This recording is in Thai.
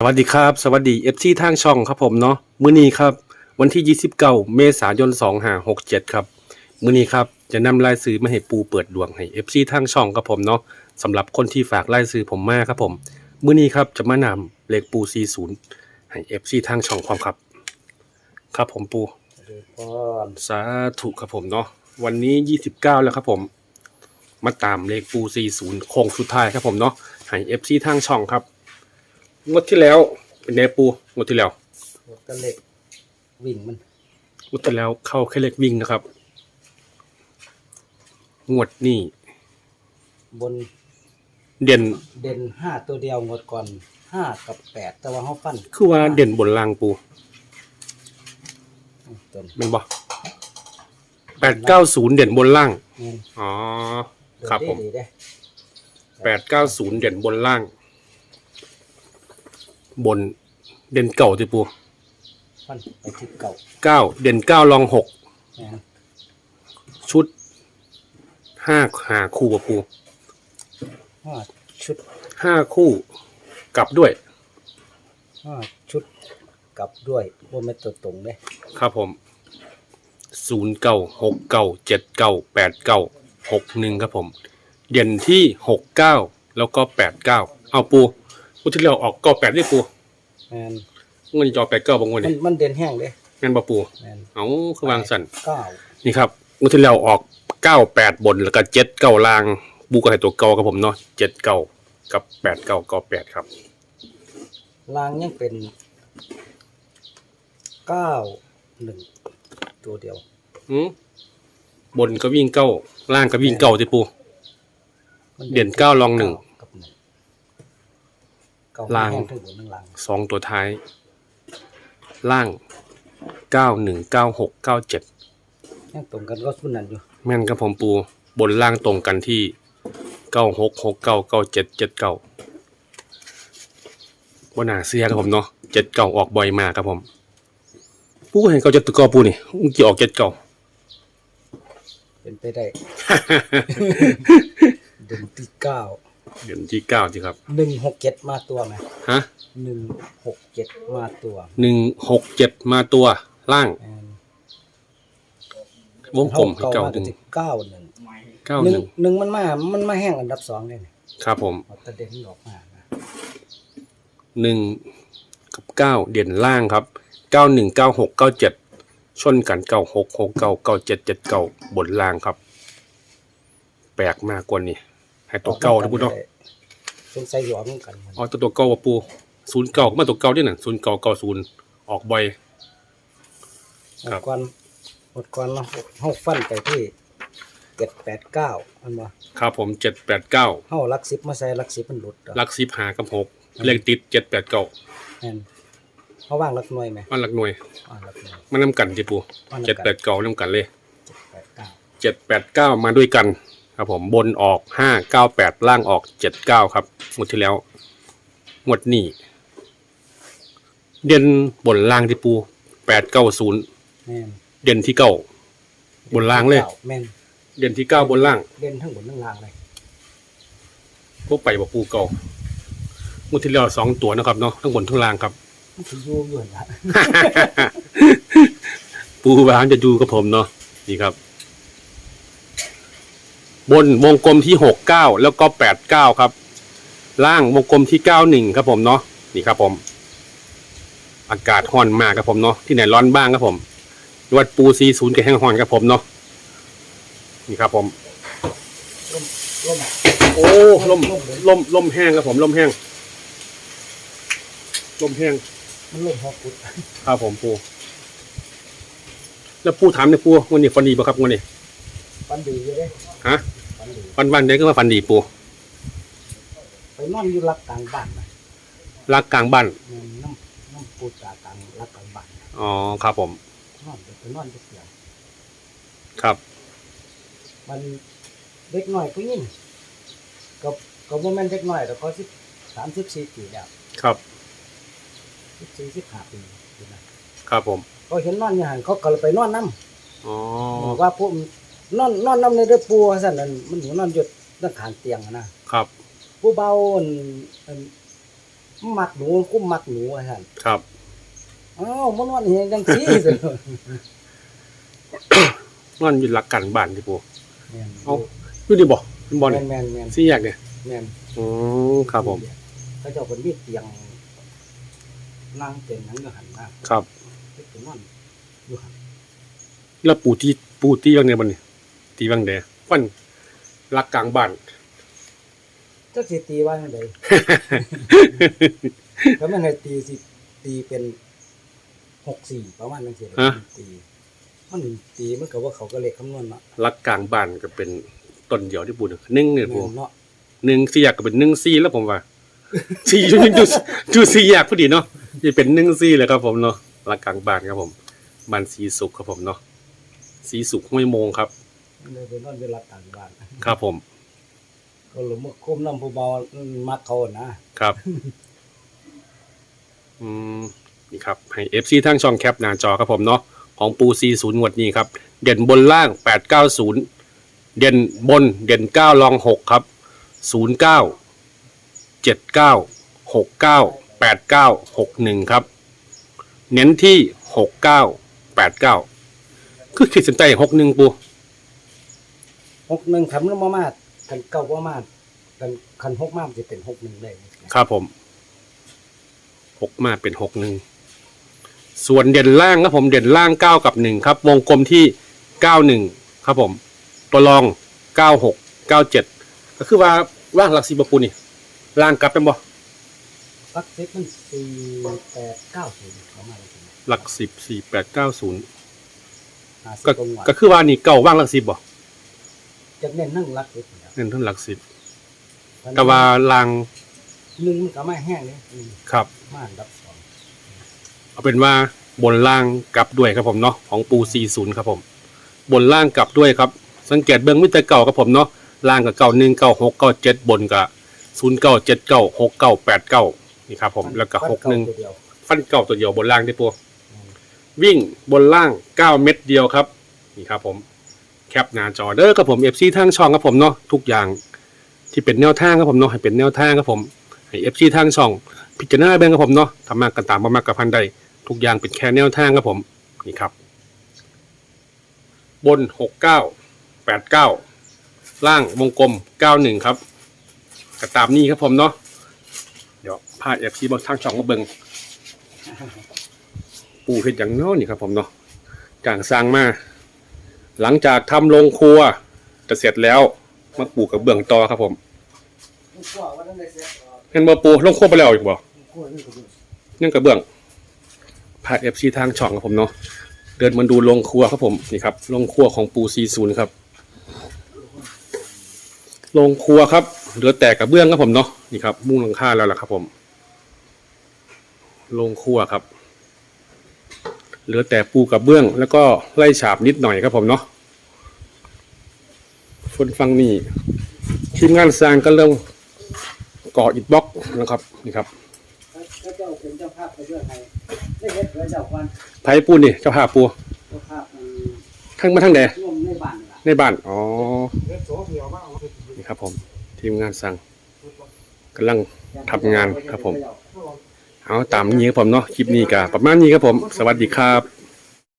สวัสดีครับ สวัสดีเอฟซีทางช่องครับผมเนาะมื้อนี้ครับ วันที่ 29 เมษายน 2567 ครับ มื้อนี้ครับ จะนำรายซื้อมาให้ปูเปิดดวงให้เอฟซีทางช่องครับผมเนาะสำหรับคนที่ฝากรายซื้อผมมาครับผม มื้อนี้ครับจะมานำเลขปู 40 ให้เอฟซีทางช่องความครับ ครับผมปูสาธุครับผมเนาะวันนี้ 29 แล้วครับผม มาตามเลขปู 40โค้งสุดท้ายครับผมเนาะให้ FC ทางช่องครับ งวดที่แล้ว เป็นไงปูงวดที่แล้วหัวกระเหล็กวิ่งมันงวดที่แล้วเข้าแค่เลขวิ่งนะครับ งวดนี้บนเด่นเด่นห้าตัวเดียวงดก่อนห้ากับแปดแต่ว่าเขาฟันคือว่าเด่นบนล่างปูต้นเป็นบ่แปดเก้าศูนย์เด่นบนล่าง เงินอ๋อเดินครับได้ผม ดีได้ แปดเก้าศูนย์เด่นบนล่าง บนเด่นเก่าติปูฟันไปทิศเก่าเก้าเด่นเก้าลองหกแม่นชุดห้าหาคู่กับปูห้าชุดห้าคู่กลับด้วย ห้าชุดกลับด้วยว่าไม่ตัวตรงเลยครับผมศูนย์เก้าหกเก้าเจ็ดเก้าแปดเก้าหกหนึ่งครับผม เด่นที่หกเก้าแล้วก็แปดเก้าเอาปู ปูที่เราออกเก้าแปดได้ปูแม่นเงินจอแปดเก้าบางวันมันี่นมันเด่นแห้งเลยงั้นบ่ปูแม่นเอาคือวางสันเก้านี่ครับเมื่อที่เราออกเก้าแปดบนแล้วก็เจ็ดเก้าล่างบูก็ให้ตัวเก้าครับผมเนาะเจ็ดเก้ากับแปดเก้าเก้าแปดครับลางยังเป็นเก้าหนึ่งตัวเดียวอืมบนก็วิ่งเก้าล่างก็วิ่งเก้าที่ปูมันเด่นเก้าลองหนึ่งกับหนึ่งเก้า ลางแห้งทั้งบนทั้งลางสองตัวท้าย ล่างเก้าหนึ่งเก้าหกเก้าเจ็ดยังตรงกันก็สุนนั่นอยู่แม่นครับผมปูบนล่างตรงกันที่เก้าหกหกเก้าเก้าเจ็ดเจ็ดเก้าบนหนาเสียครับผมเนาะเจ็ดเก้าออกบ่อยมากครับผมปูก็เห็นเก้าเจ็ดตัวเก้าปูนี่อุ้งกี่ออกเจ็ดเก้าเป็นไปได้ เดือนที่เก้า เดือนที่เก้าสิครับหนึ่งหกเจ็ดมาตัวไหมฮะหนึ่งหกเจ็ดมาตัวหนึ่งหกเจ็ดมาตัวล่างแม่นวงกลมให้เก้าเก้ามาหนึ่งที่เก้าหนึ่งเก้าหหนึ่งนึ่งหนึ่งมันมา มันมาแห้งอันดับสองเลยนี่ครับผมเอาแตะเด่นออกมานะหนึ่งกับเก้าเด่นล่างครับเก้าหนึ่งเก้าหกเก้าเจ็ดชนกันเก้าหกหกเก้าเก้าเจ็ดเจ็ดเก้าบนล่างครับ แปลกมากกว่านี้ ให้ตัวเก้านะพูดเนาะสงสัยหยอมกันหมดอ๋อตัวตัวเก้าว่าปูศูนย์เก้ามาตัวเก้าด้วยน่ะศูนย์เก้าเก้าศูนย์ออกบ่อยหครัมบดก่อนหมดก่อนเราเฮาฟันไปที่เจ็ดแปดเก้ามันบ่ครับผมเจ็ดแปดเก้าเฮาลักสิบมาใส่ลักสิบมันหลุดดอกลักสิบหากับหกเลขติดเจ็ดแปดเก้าแม่นเฮาว่างลักหน่วยไหมมันหลักหน่วยว่างลักหน่วย มันน้ำกันจีปูว่างเจ็ดลักแปดเก้าน้ำกันเลยแปดเก้าเจ็ดแปดเก้ามาด้วยกัน ครับผมบนออกห้าเก้าแปดล่างออกเจ็ดเก้าครับหมดที่แล้วหมดนี่เด่นบนล่างที่ปูแปดเก้าศูนย์แม่นเด่นที่เก้าบนล่างเลย แม่นเด่นที่เก้าบนล่างเด่นทั้งบนทั้งล่างเลยพวกไปบอกปูเก่าหมดที่แล้วสองตัวนะครับเนาะทั้งบนทั้งล่างครับ มันสิอยู่อยู่นั่นล่ะปูบางจะดูกับผมเนาะนี่ครับ บนวงกลมที่หกเก้าแล้วก็แปดเก้าครับ ล่างวงกลมที่เก้าหนึ่งครับผมเนาะนี่ครับผม อากาศร้อนมากครับผมเนาะที่ไหนร้อนบ้างครับผมวัดปูซีศูนย์กับแห้งร้อนครับผมเนาะนี่ครับผมล่มล่มโอ้ลมลมลมแห้งครับผมลมแห้งลมแห้งมันล่มฮอกกุดครับผมปู แล้วปูถามเนี่ยปูวันนี้ฟันดีป่ะครับวันนี้ฟันดีอยู่เด้ฮะฟันดี วันวันเด็กก็มาฟันดีปูไปนอนอยู่รักกลางบ้านนะรักกลางบ้านแม่นน้ำน้ำปูตากลางรักกลางบ้านนะอ๋อครับผม นอนไปนอนจะเสียงครับ มันเด็กน้อยผู้หญิงก็ก็บ่แม่นเด็กน้อยแต่เขาสิสามสิบสี่ปีแล้วครับสิบสี่สิบห้าปีอยู่นะครับผม เขาเห็นนอนอย่างนั้นเขาก็เลยไปนอนน้ำอ๋อบอกว่าพวก นอนนอนน้ำในเรือปูว่าสั่นนั่นมันอยู่นอนอยู่ด้านข้างเตียงอะนะครับ ผู้เบาอันอันมักหนูกุ้มมักหนูว่าซั่นครับ อ้าวมันวันเห็นจังซี่สิมันอยู่หลักการบ้านที่ปูแม่นเอาอยู่ดีบ่บอลแม่นแม่นแม่นสี่แยกเนี่ยแม่นอืมครับผม เขาเจ้าเป็นมีเตียงนั่งเต็นหนังอยู่หันนะครับเป็นนอนอยู่หันแล้วปูที่ปูตีบางเนี่ยบอลนี่ ตีบางเดวันหลักกลางบ้าน จักสิตีว่าจังไดก็แม่นให้ตีสิตีเป็น64ประมาณจังซี่แหละฮะ ตีมันตีมันก็ว่าเขาก็เลขคำนวณเนาะหลักกลางบ้านก็เป็นต้นเดียวที่ปูหนึ่งหนึ่งเนี่ยปูแม่นเนาะหนึ่งสี่แยกก็เป็นหนึ่งสี่แล้วผมว่า สี่อยู่อยู่อยู่สี่แยกพอดีเนาะจะเป็นหนึ่งสี่เลยครับผมเนาะหลักกลางบ้านครับผมบ้านสีสุขครับผมเนาะสีสุขห้วยโมงครับมัน เลยเป็นนอนเวลาต่างบ้านครับผม ก็หลงมาคุมน้ำผู้เบามักเขานะครับ อืมนี่ครับ ให้เอฟซีทั้งช่องแคปหน้าจอครับผมเนาะของปูซีศูนย์งวดนี้ครับ เด่นบนล่างแปดเก้าศูนย์เด่นบนเด่นเก้ารองหกครับศูนย์เก้าเจ็ดเก้าหกเก้าแปดเก้าหกหนึ่งครับ เน้นที่หกเก้าแปดเก้าคือขีดเส้นใต้หกหนึ่งปู หกหนึ่งคำนั้นมามาคันเก้าว่ามาคันคันหกมามันจะเป็นหกหนึ่งเลยครับผมหกมาเป็นหกหนึ่งส่วนเด่นล่างครับผมเด่นล่างเก้ากับหนึ่งครับ วงกลมที่เก้าหนึ่งครับผม ตัวรองเก้าหกเก้าเจ็ดก็คือว่าว่างหลักสีบปูนี่ล่างกลับเป็นบ่ลักเซ็ตมันสี่แปดเก้าศูนย์ประมาณนี้หลักสิบสี่แปดเก้าศูนย์ห้าสิบก็ตรงหวก็คือว่านี่เก่าว่างหลักสิบบ่ จะเน้นนั่งลักเซ็ตนะครับเน้นทั้งหลักสิบแต่ว่าลางหนึ่งมันก็ไม่แห้งเลยอืมครับ มาอันดับสองเอาเป็นว่าบนล่างกลับด้วยครับผมเนาะของปูซีศูนย์ครับผม บนล่างกลับด้วยครับ สังเกตเบื้องมิตรเก่าครับผมเนาะล่างกับเก่าหนึ่งเก้าหกเก้าเจ็ดบนกับศูนย์เก้าเจ็ดเก้าหกเก้าแปดเก้านี่ครับผมแล้วก็หกหนึ่งตัวเดียวฟันเก่าตัวเดียวบนล่างได้ปูอืมวิ่งบนล่างเก้าเม็ดเดียวครับ นี่ครับผม แคปหน้าจอเด้อครับผมเอฟซีทางช่องครับผมเนาะทุกอย่างที่เป็นแนวทางครับผมเนาะให้เป็นแนวทางครับผมให้เอฟซีทางช่อง พิจารณาเบื้องครับผมเนาะทำมากกันตามบ่มากกับพันใดทุกอย่างเป็นแค่แนวทางครับผมนี่ครับ บนหกเก้าแปดเก้าล่างวงกลมเก้าหนึ่งครับก็ตามนี้ครับผมเนาะเดี๋ยวพาเอฟซีบนทางช่องมาเบิงปูเห็ดอย่างเน้อนี่ครับผมเนาะจางสร้างมา หลังจากทำโรงครัวจะเสร็จแล้วมาปลูกกับเบื้องต่อครับผมเห็นบ่ปูโรงครัวไปแล้วอีกบ่ลูกพ่อนี่ก็ดูยังกระเบื้องพาเอฟซีทางช่องครับผมเนาะเดินมาดูโรงครัวครับผมนี่ครับโรงครัวของปูซีซูนครับโรงครัวครับเหลือแต่กระเบื้องครับผมเนาะนี่ครับ มุ้งหลังคาแล้วล่ะครับผมโรงครัวครับ เหลือแต่ปูกระเบื้อง แล้วก็ไล่ฉาบนิดหน่อยครับผมเนาะคนฟังนี่ทีมงานสร้างก็เริ่มก่ออิฐบล็อกนะครับนี่ครับไปด้วยใครได้เฮ็ดเพื่อเจ้าควันไผ่ปูนี่เจ้าภาพปูทั้งมาทั้งแดในบ้านนี่ล่ะในบ้านอ๋อทีมาเอานี่ครับผม ทีมงานสั่งกำลังทำงานครับผม เอาตามนี้ครับผมเนาะคลิปนี้ก็ประมาณนี้ครับผม สวัสดีครับ